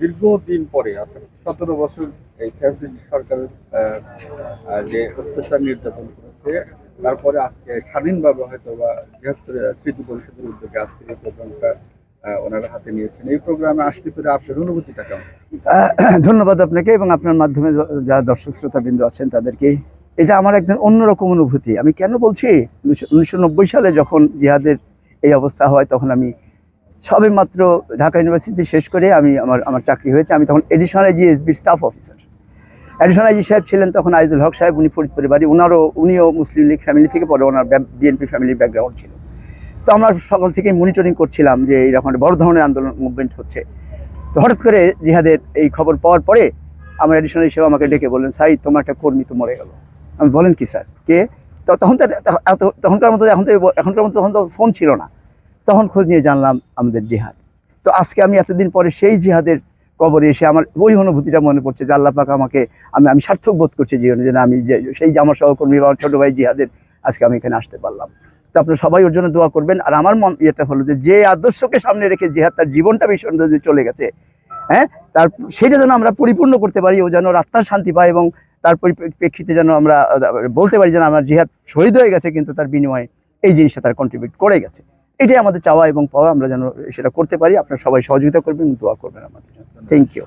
দীর্ঘদিন পরে সতেরো বছর এই ফ্যাসিস্ট সরকারের যে অত্যাচার নির্যাতন করেছে, তারপরে আজকে স্বাধীনভাবে হয়তো বা বৃহত্তর স্মৃতি পরিষদের উদ্যোগে আজকে এই প্রোগ্রামটা ওনারা হাতে নিয়েছেন। এই প্রোগ্রামে আসতে পেরে আপনার অনুভূতিটা কেমন? ধন্যবাদ আপনাকে এবং আপনার মাধ্যমে যারা দর্শক শ্রোতা বিন্দু আছেন তাদেরকে। এটা আমার একদম অন্যরকম অনুভূতি। আমি কেন বলছি উনিশশো নব্বই সালে যখন জিহাদের এই অবস্থা হয়, তখন আমি সবে মাত্র ঢাকা ইউনিভার্সিটি শেষ করে আমি আমার আমার চাকরি হয়েছে। আমি তখন এডিশনাল আইজি এসবির স্টাফ অফিসার এডিশনাল আইজি সাহেব ছিলেন তখন আইজুল হক সাহেব, উনি ফরিদপুরের বাড়ি। ওনারও উনিও মুসলিম লীগ ফ্যামিলি থেকে পরে ওনার বিএনপি ফ্যামিলির ব্যাকগ্রাউন্ড ছিল। তো আমরা সকাল থেকে মনিটরিং করছিলাম যে এইরকম একটা বড় ধরনের আন্দোলন মুভমেন্ট হচ্ছে। তো হঠাৎ করে জিহাদের এই খবর পাওয়ার পরে আমার এডিশনাল হিসেবে আমাকে ডেকে বললেন, সাই, তোমার একটা কর্মী তো মরে গেল। আমি বলেন কি, স্যার? কে? তো তখন তো তখনকার মতো, এখন তো এখনকার মতো তখন তো ফোন ছিল না। তখন খোঁজ নিয়ে জানলাম আমাদের জিহাদ। তো আজকে আমি এতদিন পরে সেই জিহাদের কবরে এসে আমার ওই অনুভূতিটা মনে পড়ছে যে আল্লাহ পাক আমাকে, আমি আমি সার্থক বোধ করছি জীবনে যে আমি সেই যে আমার সহকর্মী বা ছোটো ভাই জিহাদের আজকে আমি এখানে আসতে পারলাম। তো আপনারা সবাই ওর জন্য দোয়া করবেন। আর আমার মন ইয়েটা হলো যে যে আদর্শকে সামনে রেখে জিহাদ তার জীবনটা ভীষণ দিয়ে চলে গেছে হ্যাঁ? তার, সেটা যেন আমরা পরিপূর্ণ করতে পারি, ও যেন আত্মার শান্তি পায় এবং তার পরিপ্রেক্ষিতে যেন আমরা বলতে পারি যেন আমার জিহাদ শহীদ হয়ে গেছে, কিন্তু তার বিনিময়ে এই জিনিসটা তার কন্ট্রিবিউট করে গেছে। এটাই আমাদের চাওয়া এবং পাওয়া। আমরা যেন সেটা করতে পারি। আপনারা সবাই সহযোগিতা করবেন দোয়া করবেন আমাদের থ্যাংক ইউ